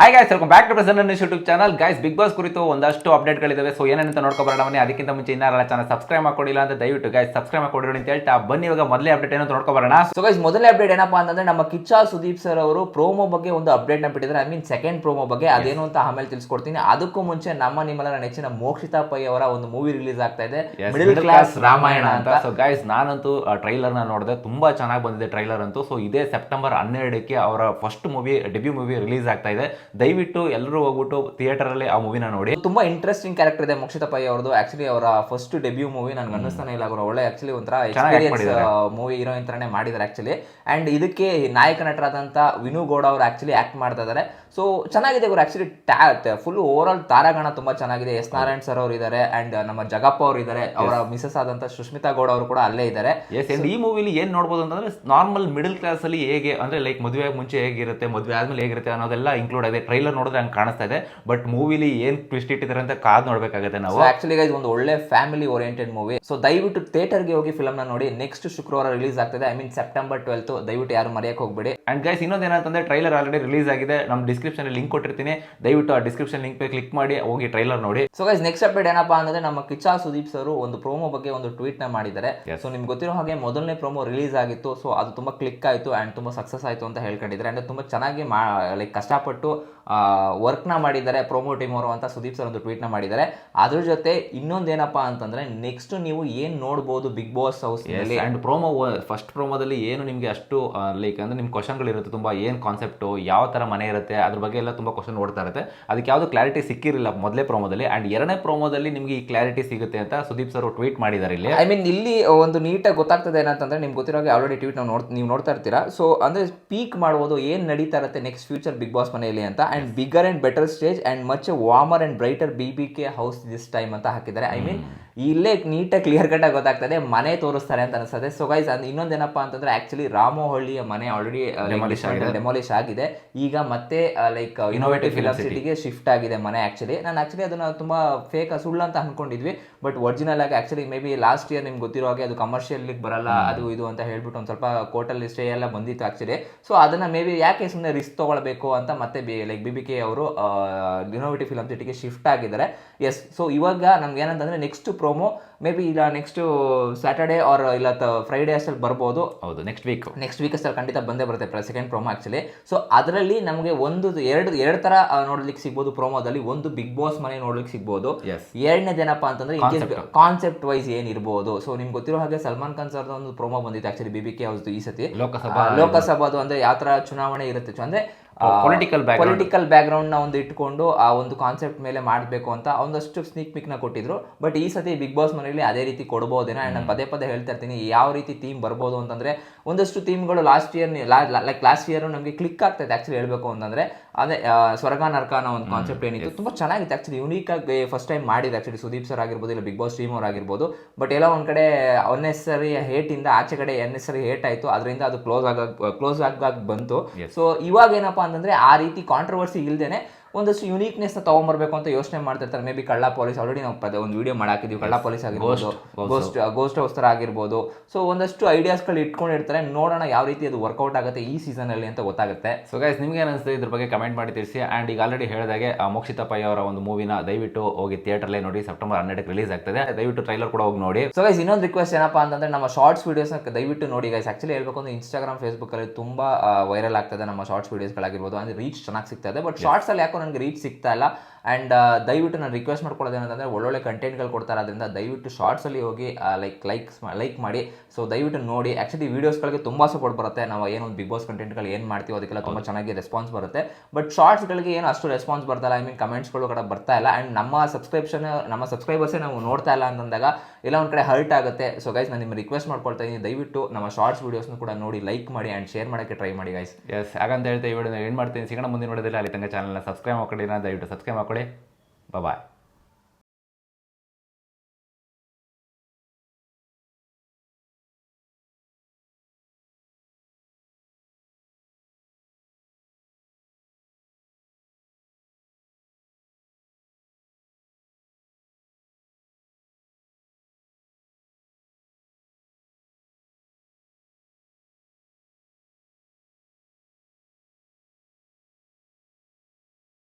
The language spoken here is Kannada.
Hi guys welcome back to present YouTube channel guys Bigg Boss ಕುರಿತು ಒಂದಷ್ಟು ಅಪ್ಡೇಟ್ಗಳಿದ್ದಾವೆ ಸೊ ಏನಂತ ನೋಡ್ಕೊಬರೋಣ ಬನ್ನಿ. ಅದಕ್ಕಿಂತ ಮುಂಚೆ ಇನ್ನಾರಲ್ಲ ಚಾನಲ್ ಸಬ್ಸ್ಕ್ರೈಬ್ ಮಾಡ್ಕೊಂಡಿಲ್ಲ ಅಂತ ದಯವಿಟ್ಟು ಗೈಸ್ ಸಬ್ಸ್ಕ್ರೈಬ್ ಮಾಡ್ಕೊಡಿ ಅಂತ ಹೇಳ್ತಾ ಬನ್ನಿ. ಇವಾಗ ಮೊದಲೇ ಅಪ್ಡೇಟ್ ಏನೋ ನೋಡ್ಕೊಬರೋಣ. ಸೊ ಗೈಸ್ ಮೊದಲೇ ಅಪ್ಡೇಟ್ ಏನಪ್ಪಾ ಅಂತಂದ್ರೆ ನಮ್ಮ ಕಿಚ್ಚಾ ಸುದೀಪ್ ಸರ್ ಅವರು ಪ್ರೋಮೋ ಬಗ್ಗೆ ಒಂದು ಅಪ್ಡೇಟ್ನ ಬಿಟ್ಟಿದ್ದಾರೆ. ಐ ಮೀನ್ ಸೆಕೆಂಡ್ ಪ್ರೋಮೋ ಬಗ್ಗೆ. ಅದೇನು ಅಂತ ಆಮೇಲೆ ತಿಳಿಸ್ಕೊಡ್ತೀನಿ. ಅದಕ್ಕೂ ಮುಂಚೆ ನಮ್ಮ ನಿಮ್ಮಲ್ಲ ನೆಚ್ಚಿನ ಮೋಕ್ಷಿತಾ ಪೈ ಅವರ ಒಂದು ಮೂವಿ ರಿಲೀಸ್ ಆಗ್ತಾ ಇದೆ. ಮಿಡಲ್ ಕ್ಲಾಸ್ ರಾಮಾಯಣ ಅಂತ. ಸೊ ಗೈಸ್ ನಾನಂತೂ ಟ್ರೈಲರ್ನ ನೋಡಿದೆ. ತುಂಬಾ ಚೆನ್ನಾಗಿ ಬಂದಿದೆ ಟ್ರೈಲರ್ ಅಂತೂ. ಸೊ ಇದೇ ಸೆಪ್ಟೆಂಬರ್ ಹನ್ನೆರಡಕ್ಕೆ ಅವರ first movie debut movie release ಆಗ್ತಾ ಇದೆ. ದಯವಿಟ್ಟು ಎಲ್ಲರೂ ಹೋಗ್ಬಿಟ್ಟು ಥಿಯೇಟರ್ ಅಲ್ಲಿ ಆ ಮೂವಿನ ನೋಡಿ. ತುಂಬಾ ಇಂಟ್ರೆಸ್ಟಿಂಗ್ ಕ್ಯಾರೆಕ್ಟರ್ ಇದೆ ಮೋಕ್ಷಿತಾ ಪೈ ಅವ್ರದ್ದು. ಆಕ್ಚುಲಿ ಅವರ ಫಸ್ಟ್ ಡೆಬ್ಯೂ ಮೂವಿ ನನ್ಗೆ ಅನ್ನಿಸ್ತಾನೆ ಇಲ್ಲ ಅವರು ಒಳ್ಳೆ ಆಕ್ಚುಲಿ ಒಂಥರ ಎಕ್ಸ್ಪೀರಿಯನ್ಸ್ ಮೂವಿ ಹೀರೋಯಿನ್ ತರನೇ ಮಾಡಿದ್ದಾರೆ ಆಕ್ಚುಲಿ ಅಂಡ್ ಇದಕ್ಕೆ ನಾಯಕ ನಟರಾದಂತ ವಿನು ಗೌಡ ಅವರು ಆಕ್ಚುಲಿ ಆಕ್ಟ್ ಮಾಡ್ತಾ ಇದ್ದಾರೆ. ಸೊ ಚೆನ್ನಾಗಿದೆ ಇವರು ಆಕ್ಚುಲಿ ಫುಲ್ ಓವರ್ ಆಲ್ ತಾರಾಗಣ ತುಂಬಾ ಚೆನ್ನಾಗಿದೆ. ಎಸ್ ನಾರಾಯಣ್ ಸರ್ ಅವರು ಇದ್ದಾರೆ ಅಂಡ್ ನಮ್ಮ ಜಗಪ್ಪ ಅವರು ಇದ್ದಾರೆ. ಅವರ ಮಿಸಸ್ ಆದಂತ ಸುಷ್ಮಿತಾ ಗೌಡ ಅವರು ಕೂಡ ಅಲ್ಲೇ ಇದ್ದಾರೆ. ಈ ಮೂವಿಲಿ ಏನ್ ನೋಡಬಹುದು ಅಂತಂದ್ರೆ ನಾರ್ಮಲ್ ಮಿಡಲ್ ಕ್ಲಾಸ್ ಅಲ್ಲಿ ಹೇಗೆ ಅಂದ್ರೆ ಲೈಕ್ ಮದುವೆ ಮುಂಚೆ ಹೇಗಿರುತ್ತೆ ಮದುವೆ ಆದ್ಮೇಲೆ ಹೇಗಿರುತ್ತೆ ಅನ್ನೋದೆಲ್ಲ ಇನ್ಕ್ಲೂಡ್ ಆಗಿದೆ. ಟ್ರೈಲರ್ ನೋಡಿದ್ರೆ ಹಂಗೆ ಕಾಣಿಸ್ತಾ ಇದೆ. ಬಟ್ ಮೂವಿಲಿ ಏನ್ ಟ್ವಿಸ್ಟ್ ಇಟ್ಟಿದ್ದಾರೆ ಅಂತ ಕಾದ್ ನೋಡಬೇಕಾಗುತ್ತೆ ನಾವು. ಆಕ್ಚುಲಿ ಗೈಸ್ ಒಂದು ಒಳ್ಳೆ ಫ್ಯಾಮಿಲಿ ಓರಿಯೆಂಟೆಡ್ ಮೂವಿ ಸೊ ದಯವಿಟ್ಟು ಥಿಯೇಟರ್ಗೆ ಹೋಗಿ ಫಿಲ್ಮ್ನ ನೋಡಿ. ನೆಕ್ಸ್ಟ್ ಶುಕ್ರವಾರ ರಿಲೀಸ್ ಆಗ್ತದೆ. ಐ ಮೀನ್ ಸೆಪ್ಟೆಂಬರ್ ಟ್ವೆಲ್ತ್ ದಯವಿಟ್ಟು ಯಾರು ಮರೆಯಕ್ಕೆ ಹೋಗ್ಬೇಡಿ. ಅಂಡ್ ಗೈಸ್ ಇನ್ನೊಂದು ಏನಂತಂದ್ರೆ ಟ್ರೈಲರ್ ಆಲ್ರೆಡಿ ರಿಲೀಸ್ ಆಗಿದೆ. ನಮ್ಮ ಡಿಸ್ಕ್ರಿಪ್ಷನ್ ಲಿಂಕ್ ಕೊಟ್ಟಿರ್ತೀನಿ. ದಯವಿಟ್ಟು ಆ ಡಿಸ್ಕ್ರಿಪ್ಷನ್ ಲಿಂಕ್ ಮೇಲೆ ಕ್ಲಿಕ್ ಮಾಡಿ ಹೋಗಿ ಟ್ರೈಲರ್ ನೋಡಿ. ಸೊ ಗೈಸ್ ನೆಕ್ಸ್ಟ್ ಅಪ್ಡೇಟ್ ಏನಪ್ಪಾ ಅಂದ್ರೆ ನಮ್ಮ ಕಿಚಾ ಸುದೀಪ್ ಸರ್ ಒಂದು ಪ್ರೋಮೋ ಬಗ್ಗೆ ಒಂದು ಟ್ವೀಟ್ನ ಮಾಡಿದ್ದಾರೆ. ಸೊ ನಿಮ್ಗೆ ಗೊತ್ತಿರೋ ಹಾಗೆ ಮೊದಲನೇ ಪ್ರೋಮೋ ರಿಲೀಸ್ ಆಗಿತ್ತು. ಸೊ ಅದು ತುಂಬಾ ಕ್ಲಿಕ್ ಆಯಿತು ಅಂಡ್ ತುಂಬಾ ಸಕ್ಸಸ್ ಆಯಿತು ಅಂತ ಹೇಳ್ಕೊಂಡಿದ್ದಾರೆ. ಅಂಡ್ ತುಂಬಾ ಚೆನ್ನಾಗಿ ಮಾ ಲೈಕ್ ಕಷ್ಟಪಟ್ಟು ವರ್ಕ್ನ ಮಾಡಿದ್ದಾರೆ ಪ್ರೊಮೋ ಟೀಮ್ ಅವರು ಅಂತ ಸುದೀಪ್ ಸರ್ ಒಂದು ಟ್ವೀಟ್ನ ಮಾಡಿದ್ದಾರೆ. ಅದ್ರ ಜೊತೆ ಇನ್ನೊಂದೇನಪ್ಪ ಅಂತಂದರೆ ನೆಕ್ಸ್ಟ್ ನೀವು ಏನು ನೋಡ್ಬೋದು Bigg Boss house and promo first ಪ್ರೊಮೋದಲ್ಲಿ ಏನು ನಿಮಗೆ ಅಷ್ಟು ಲೈಕ್ ಅಂದರೆ ನಿಮ್ಮ ಕ್ವಶನ್ಗಳು ಇರುತ್ತೆ ಏನು ಏನ್ ಕಾನ್ಸೆಪ್ಟು ಯಾವ ಥರ ಮನೆ ಇರುತ್ತೆ ಅದ್ರ ಬಗ್ಗೆ ಎಲ್ಲ ತುಂಬ ಕ್ವಶನ್ ಓಡ್ತಾ ಇರುತ್ತೆ. ಅದಕ್ಕೆ ಯಾವುದು ಕ್ಲಾರಿಟಿ ಸಿಕ್ಕಿರಲಿಲ್ಲ ಮೊದಲೇ ಪ್ರೊಮೋದಲ್ಲಿ ಆ್ಯಂಡ್ ಎರಡನೇ ಪ್ರೊಮೋದಲ್ಲಿ ನಿಮಗೆ ಈ ಕ್ಲಾರಿಟಿ ಸಿಗುತ್ತೆ ಅಂತ ಸುದೀಪ್ ಸರ್ ಟ್ವೀಟ್ ಮಾಡಿದ್ದಾರೆ ಇಲ್ಲಿ. ಐ ಮೀನ್ ಇಲ್ಲಿ ಒಂದು ನೀಟಾಗಿ ಗೊತ್ತಾಗ್ತದೆ ಏನಂತಂದರೆ ನಿಮ್ಗೆ ಗೊತ್ತಿರೋ ಹಾಗೆ ಆಲ್ರೆಡಿ ಟ್ವೀಟ್ ನಾವು ನೋಡ್ ನೀವು ನೋಡ್ತಾ ಇರ್ತೀರಾ. ಸೊ ಅಂದರೆ ಸ್ಪೀಕ್ ಮಾಡ್ಬೋದು ಏನು ನಡೀತಾ ಇರುತ್ತೆ ನೆಕ್ಸ್ಟ್ ಫ್ಯೂಚರ್ ಬಿಗ್ ಬಾಸ್ ಮನೆಯಲ್ಲಿ ಅಂತ. And bigger and better stage and much warmer and brighter B B K house this time ಅಂತ ಹಾಕಿದ್ದಾರೆ. ಐ ಮೀನ್ ಇಲ್ಲೇ ನೀಟಾಗಿ ಕ್ಲಿಯರ್ ಕಟ್ಟಾಗಿ ಆಗಿ ಗೊತ್ತಾಗ್ತದೆ ಮನೆ ತೋರಿಸ್ತಾರೆ ಅಂತ ಅನಿಸ್ತದೆ ಸೊ ಗೈಸ್ ಅದು ಇನ್ನೊಂದೇನಪ್ಪ ಅಂತಂದ್ರೆ ಆಕ್ಚುಲಿ ರಾಮೋಹಳ್ಳಿಯ ಮನೆ ಆಲ್ರೆಡಿ ಡೆಮಾಲಿಶ್ ಆಗಿದೆ. ಈಗ ಮತ್ತೆ ಲೈಕ್ ಇನೋವೇಟಿವ್ ಫಿಲಮ್ ಸಿಟಿಗೆ ಶಿಫ್ಟ್ ಆಗಿದೆ ಮನೆ ಆಕ್ಚುಲಿ ನಾನು ಆಕ್ಚುಲಿ ಅದನ್ನ ತುಂಬಾ ಫೇಕ್ ಸುಳ್ಳು ಅಂತ ಅನ್ಕೊಂಡಿದ್ವಿ ಬಟ್ ಒರಿಜಿನಲ್ ಆಗಿ actually maybe last year ನಿಮ್ಗೆ ಗೊತ್ತಿರೋ ಹಾಗೆ ಅದು ಕಮರ್ಷಿಯಲ್ ಬರಲ್ಲ ಅದು ಇದು ಅಂತ ಹೇಳ್ಬಿಟ್ಟು ಒಂದು ಸ್ವಲ್ಪ ಕೋರ್ಟಲ್ಲಿ ಸ್ಟೇ ಎಲ್ಲ ಬಂದಿತ್ತು ಆಕ್ಚುಲಿ ಸೊ ಅದನ್ನ ಮೇ ಬಿ ಯಾಕೆ ಸುಮ್ಮನೆ ರಿಸ್ಕ್ ತಗೊಳ್ಬೇಕು ಅಂತ ಮತ್ತೆ B like B B K ಅವರು ಇನೋವೇಟಿವ್ ಫಿಲಮ್ ಸಿಟಿಗೆ ಶಿಫ್ಟ್ ಆಗಿದ್ದಾರೆ. ಎಸ್ ಸೊ ಇವಾಗ ನಮ್ಗೆ ಏನಂತಂದ್ರೆ ನೆಕ್ಸ್ಟ್ ಪ್ರೋಮೋ ಮೇ ಬಿ ಇಲ್ಲ ನೆಕ್ಸ್ಟ್ ಸ್ಯಾಟರ್ಡೇ ಆರ್ ಇಲ್ಲ ಫ್ರೈಡೇ ಅಷ್ಟಲ್ಲಿ ಬರ್ಬೋದು. ಹೌದು ನೆಕ್ಸ್ಟ್ ವೀಕ್ ನೆಕ್ಸ್ಟ್ ವೀಕ್ ಅಷ್ಟಲ್ಲಿ ಖಂಡಿತ ಬಂದೇ ಬರುತ್ತೆ ಸೆಕೆಂಡ್ ಪ್ರೋಮೋ ಆ್ಯಕ್ಚುಲಿ ಸೊ ಅದರಲ್ಲಿ ನಮಗೆ ಒಂದು ಎರಡು ಎರಡು ಥರ ನೋಡ್ಲಿಕ್ಕೆ ಸಿಗ್ಬೋದು ಪ್ರೋಮೋದಲ್ಲಿ ಒಂದು ಬಿಗ್ ಬಾಸ್ ಮನೆ ನೋಡ್ಲಿಕ್ಕೆ ಸಿಗ್ಬೋದು. ಎರಡನೇದೇನಪ್ಪ ಅಂತಂದ್ರೆ ಕಾನ್ಸೆಪ್ಟ್ ವೈಸ್ ಏನಿರ್ಬೋದು ಸೊ ನಿಮ್ಗೆ ಗೊತ್ತಿರೋ ಹಾಗೆ ಸಲ್ಮಾನ್ ಖಾನ್ ಸರ್ ಒಂದು ಪ್ರೋಮೋ ಬಂದಿತ್ತು actually B B K house ಈ ಸತಿ. ಲೋಕಸಭಾ ಲೋಕಸಭಾದು ಅಂದ್ರೆ ಯಾವ ಥರ ಚುನಾವಣೆ ಇರುತ್ತೆ ಅಂದ್ರೆ ಪೊಲಿಟಿಕಲ್ ಬ್ಯಾಕ್ ಗ್ರೌಂಡ್ನ ಒಂದು ಇಟ್ಕೊಂಡು ಆ ಒಂದು ಕಾನ್ಸೆಪ್ಟ್ ಮೇಲೆ ಮಾಡಬೇಕು ಅಂತ ಒಂದಷ್ಟು ಸ್ನೀಕ್ ಪಿಕ್ನ ನ ಕೊಟ್ಟಿದ್ರು. ಬಟ್ ಈ ಸತಿ ಬಿಗ್ ಬಾಸ್ ಮನೆಯಲ್ಲಿ ಅದೇ ರೀತಿ ಕೊಡ್ಬೋದೇನೋ ಆ್ಯಂಡ್ ನಾನು ಪದೇ ಪದೇ ಹೇಳ್ತಾ ಇರ್ತೀನಿ ಯಾವ ರೀತಿ ಥೀಮ್ ಬರ್ಬೋದು ಅಂತಂದರೆ ಒಂದಷ್ಟು ಥೀಮ್ಗಳು last year like last year ನಮಗೆ ಕ್ಲಿಕ್ ಆಗ್ತೈತೆ ಆ್ಯಕ್ಚುಲಿ ಹೇಳಬೇಕು ಅಂತಂದ್ರೆ. ಅದೇ ಆ, ಸ್ವರ್ಗ ನರ್ಕ ಅನ್ನೋ ಒಂದು ಕಾನ್ಸೆಪ್ಟ್ ಏನಿತ್ತು ತುಂಬಾ ಚೆನ್ನಾಗಿತ್ತು ಆ್ಯಕ್ಚುಲಿ ಯುನೀಕ್ ಆಗಿ ಫಸ್ಟ್ ಟೈಮ್ ಮಾಡಿದೆ ಆ್ಯಕ್ಚುಲಿ ಸುದೀಪ್ ಸರ್ ಆಗಿರ್ಬೋದು ಇಲ್ಲ ಬಿಗ್ ಬಾಸ್ ಟೀಮ್ ಅವ್ರು ಆಗಿರ್ಬೋದು. ಬಟ್ ಎಲ್ಲ ಒಂದು ಕಡೆ ಅನ್ನೆಸರಿ ಹೇಟ್ ಇಂದ ಆಚೆ ಕಡೆ ಅನ್ನೆಸರಿ ಹೇಟ್ ಆಯ್ತು ಅದರಿಂದ ಅದು ಕ್ಲೋಸ್ ಆಗ ಕ್ಲೋಸ್ ಆಗ್ದಾಗ ಬಂತು. ಸೊ ಇವಾಗ ಏನಪ್ಪಾ ಅಂತಂದ್ರೆ ಆ ರೀತಿ ಕಾಂಟ್ರವರ್ಸಿ ಇಲ್ದೇನೆ ಒಂದಷ್ಟು ಯುನೀಕ್ನೆಸ್ನ ತಗೊಂಡ್ಬರ್ಬೇಕು ಅಂತ ಯೋಚನೆ ಮಾಡ್ತಿರ್ತಾರೆ. ಮೇ ಬಿ ಕಳ್ಳ ಪೊಲೀಸ್ ಆಲ್ರೆಡಿ ನಾವು ಪದ ಒಂದು ವಿಡಿಯೋ ಮಾಡಾಕಿದ್ವಿ. ಕಳ್ಳ ಪೊಲೀಸ್ ಆಗಿರ್ಬೋದು ಗೋಸ್ಟ್ ಗೋಸ್ಟ್ ಹೌಸ್ ತರ ಆಗಿರ್ಬೋದು. ಸೊ ಒಂದಷ್ಟು ಐಡಿಯಾಸ್ಗಳು ಇಟ್ಕೊಂಡಿರ್ತಾರೆ. ನೋಡೋಣ ಯಾವ ರೀತಿ ಅದು ವರ್ಕೌಟ್ ಆಗುತ್ತೆ ಈ ಸೀಸನ್ ಅಲ್ಲಿ ಅಂತ ಗೊತ್ತಾಗುತ್ತೆ. ಸೊ ಗೈಸ್ ನಿಮ್ಗೆ ಅನಿಸ್ತದೆ ಇದ್ರ ಬಗ್ಗೆ ಕಮೆಂಟ್ ಮಾಡಿ ತಿಳಿಸಿ. ಆ್ಯಂಡ್ ಈಗ ಆಲ್ರೆಡಿ ಹೇಳಿದಾಗೆ ಆ ಮೋಕ್ಷಿತಾ ಪೈ ಅವರ ಒಂದು ಮೂವಿನ ದಯವಿಟ್ಟು ಹೋಗಿ ಥಿಯೇಟರ್ಲೇ ನೋಡಿ. ಸೆಪ್ಟೆಂಬರ್ ಹನ್ನೆರಡಕ್ಕೆ ರಿಲೀಸ್ ಆಗ್ತದೆ. ದಯವಿಟ್ಟು ಟ್ರೈಲರ್ ಕೂಡ ಹೋಗಿ ನೋಡಿ. ಸೊ ಗೈಸ್ ಇನ್ನೊಂದು ರಿಕ್ವೆಸ್ಟ್ ಏನಪ್ಪಾ ಅಂತಂದ್ರೆ ನಮ್ಮ ಶಾರ್ಟ್ಸ್ ವೀಡಿಯೋಸ್ನ ದಯವಿಟ್ಟು ನೋಡಿ ಗೈಸ್ ಆಕ್ಚುಲಿ ಹೇಳ್ಬೇಕು ಅಂದ್ರೆ ಇನ್ಸ್ಟಾಗ್ರಾಮ್ ಫೇಸ್ಬುಕ್ ಅಲ್ಲಿ ತುಂಬಾ ವೈರಲ್ ಆಗ್ತದೆ ನಮ್ಮ ಶಾರ್ಟ್ಸ್ ವೀಡಿಯೋಸ್ಗಳಾಗಿರ್ಬೋದು ಅಂದ್ರೆ ರೀಚ್ ಚೆನ್ನಾಗಿ ಸಿಗ್ತದೆ ಬಟ್ ಶಾರ್ಟ್ಸ್ ಅಲ್ಲಿ ಯಾಕೋ ನನಗೆ ರೀಚ್ ಸಿಗ್ತಾ ಇಲ್ಲ. ಆ್ಯಂಡ್ ದಯವಿಟ್ಟು ನಾನು ರಿಕ್ವೆಸ್ಟ್ ಮಾಡ್ಕೊಳ್ಳೋದು ಏನಂತಂದರೆ ಒಳ್ಳೊಳ್ಳೆ ಕಂಟೆಂಟ್ಗಳು ಕೊಡ್ತಾರೆ. ಅದರಿಂದ ದಯವಿಟ್ಟು ಶಾರ್ಟ್ಸಲ್ಲಿ ಹೋಗಿ ಲೈಕ್ ಲೈಕ್ಸ್ ಲೈಕ್ ಮಾಡಿ. ಸೊ ದಯವಿಟ್ಟು ನೋಡಿ. ಆ್ಯಕ್ಚುಲಿ ವೀಡಿಯೋಸ್ಗಳಿಗೆ ತುಂಬಾ ಸಪೋರ್ಟ್ ಬರುತ್ತೆ. ನಾವು ಏನೊಂದು ಬಿಗ್ ಬಾಸ್ ಕಂಟೆಂಟ್ಗಳು ಏನು ಮಾಡ್ತೀವಿ ಅದಕ್ಕೆಲ್ಲ ತುಂಬ ಚೆನ್ನಾಗಿ ರೆಸ್ಪಾನ್ಸ್ ಬರುತ್ತೆ. ಬಟ್ ಶಾರ್ಟ್ಸ್ಗಳಿಗೆ ಏನು ಅಷ್ಟು ರೆಸ್ಪಾನ್ಸ್ ಬರ್ತಾ ಇಲ್ಲ ಐ ಮೀನ್ ಕಮೆಂಟ್ಸ್ಗಳು ಕೂಡ ಬರ್ತಾ ಇಲ್ಲ. ಆ್ಯಂಡ್ ನಮ್ಮ ಸಬ್ಸ್ಕ್ರಿಪ್ಷನ್ ನಮ್ಮ ಸಬ್ಸ್ಕ್ರೈಬರ್ಸೇ ನಾವು ನೋಡ್ತಾ ಇಲ್ಲ ಅಂತಂದಾಗ ಎಲ್ಲ ಒಂದು ಕಡೆ ಹರ್ಟ್ ಆಗುತ್ತೆ. ಸೊ ಗೈಸ್ ನಾನು ನಿಮ್ಮ ರಿಕ್ವೆಸ್ಟ್ ಮಾಡ್ಕೊಳ್ತಾ ಇದ್ದೀನಿ ದಯವಿಟ್ಟು ನಮ್ಮ ಶಾರ್ಟ್ಸ್ ವಿಡಿಯೋಸ್ನ ಕೂಡ ನೋಡಿ ಲೈಕ್ ಮಾಡಿ ಆ್ಯಂಡ್ ಶೇರ್ ಮಾಡೋಕ್ಕೆ ಟ್ರೈ ಮಾಡಿ ಗೈಸ್ ಎಸ್ ಹಾಗಂತ ಹೇಳ್ತಾ ಈ ವಿಡಿಯೋ ಏನು ಮಾಡ್ತೀನಿ. ಸಿಗೋಣ ಮುಂದಿನ ನೋಡೋದಿಲ್ಲ ಅಲ್ಲಿ ತನಕ ಚಾನಲ್ನ ಸಬ್ಸ್ಕ್ರೈಬ್ ಮಾಡ್ಕೊಳ್ಳಿ ದಯವಿಟ್ಟು ಸಬ್ಸ್ಕ್ರೈಬ್ ಮಾಡ್ಕೊಳ್ಳಿ. ಬಾಯ್